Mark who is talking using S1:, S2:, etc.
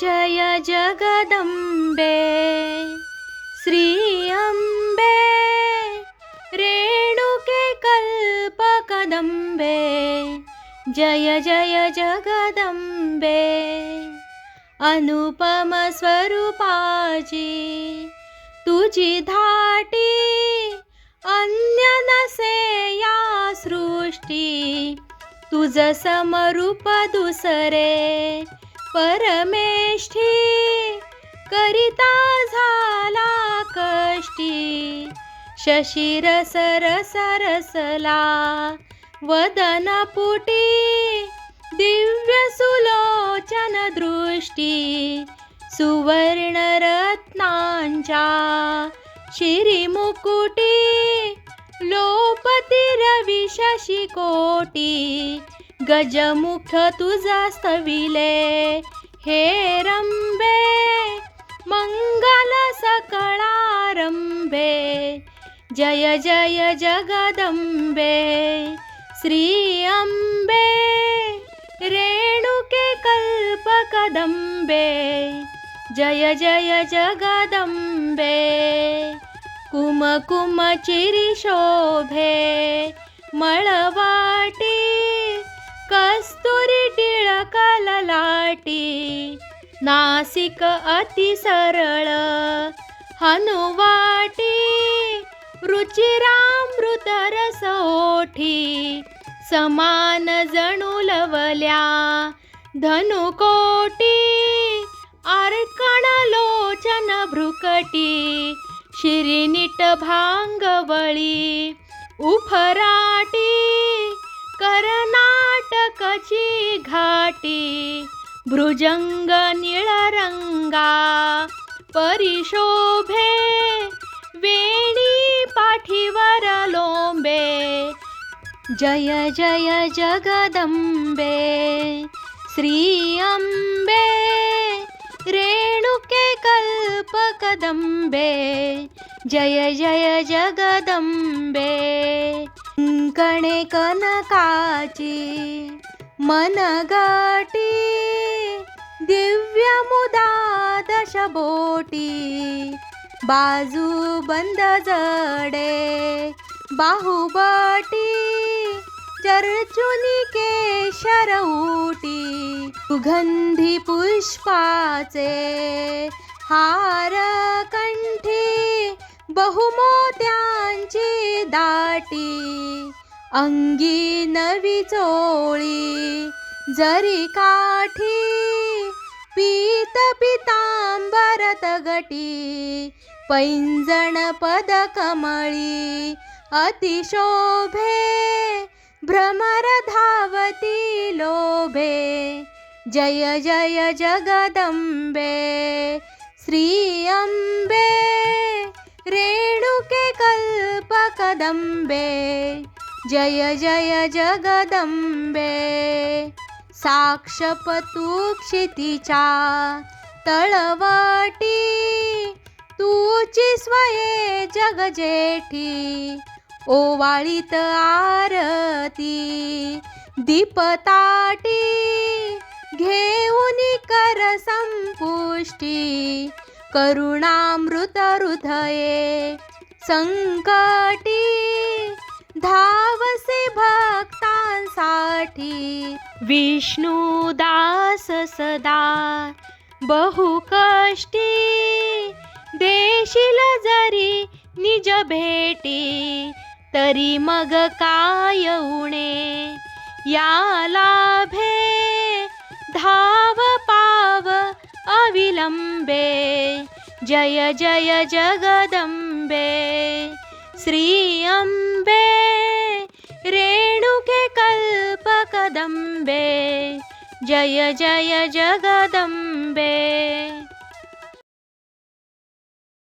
S1: जय जगदम्बे श्री अम्बे रेणुके कल्पकदम्बे जय जय जगदम्बे अनुपम स्वरूपाची तुझी धाटी अन्य नसे या सृष्टी तुझ समरूप दुसरे परमेष्ठी करिता झाला कष्टी. शशीर सरसरसला वदन पुटी. दिव्य सुलोचन दृष्टी. सुवर्ण रत्नांच्या शिरी मुकुटी. लोपती रवी शशी कोटी गजमुख तुझा स्तविले हे रंबे मंगल सकळारंभे जय जय जगदंबे श्री अंबे रेणुके कल्पकदंबे जय जय जगदंबे कुम चिरी शोभे मळवाटी ललाटी नासिक अति सरळ हनुवाटी रुचिरामृत रसोठी समान जणू लवल्या धनुकोटी अर्कण लोचन भ्रुकटी शिरीनिट भांगवळी उफराटी कर्नाटकची घाटी भृजंग निळरंगा परिशोभे वेणी पाठीवर लोंबे जय जय जगदंबे श्री अंबे रेणुके कल्पकदंबे जय जय जगदंबे कणे कनकाची मनगाटी दिव्य मुदा दशबोटी बाजू बंद जडे बाहुबटी चर्चुनी केशर उटी सुगंधी पुष्पाचे हार कंठी बहुमोत्यांची दाटी अंगी नवी चोळी जरी काठी पीत पितांबरत गटी पैंजण पद कमळी अतिशोभे भ्रमर धावती लोभे. जय जय जगदंबे श्री अंबे रेणुके कल्पकदंबे. जय जय जगदंबे. साक्षपतू क्षितीच्या तळवाटी तूची स्वये जगजेठी ओवाळीत आरती दीपताटी घेऊन कर संपुष्टी करुणामृत हृदये संकटी धावसे भक्तांसाठी विष्णुदास सदा बहुकष्टी देशील जरी निज भेटी तरी मग काय उणे? या लाभे धाव पाव अविलंबे जय जय जगदंबे। श्री अंबे रेणुके जगदम्बे। जय जय जगदम्बे।